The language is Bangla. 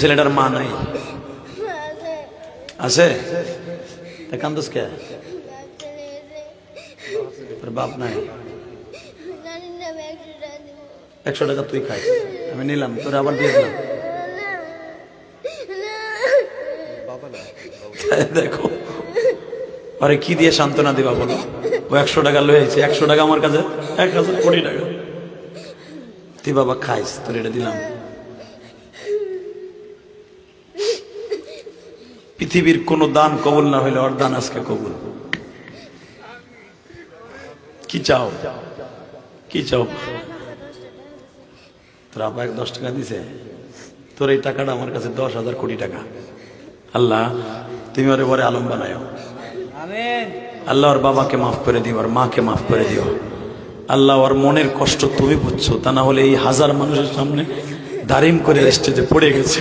ছেলেটার মা নাই। আছে? কান্দোস কে? তোর বাপ নাই। একশো টাকা তুই খাই। আমি নিলাম, তোর আবার দিয়ে দিলাম। দেখো, আরে কি দিয়ে সান্ত্বনা দিবা বলো? ও একশো টাকা লয়েছে একশো টাকা আমার কাছে, এক হাজার কোটি টাকা। তুই বাবা খাইস, তোর এটা দিলাম। পৃথিবীর কোন দান কবুল না হইলে ওর দান আজকে কবুল। কি চাও? কি চাও? তোর আব্বা এক দশ টাকা দিছে। তোর এই টাকাটা আমার কাছে দশ হাজার কোটি টাকা। আল্লাহ তুমি ওরে পরে আলম বানায়। আল্লাহ ওর বাবাকে মাফ করে দিও ওর মাকে মাফ করে দিও। আল্লাহ ওর মনের কষ্ট তুমি বুঝছ তা না হলে এই হাজার মানুষের সামনে দারিম করে স্টেজে পড়ে গেছে।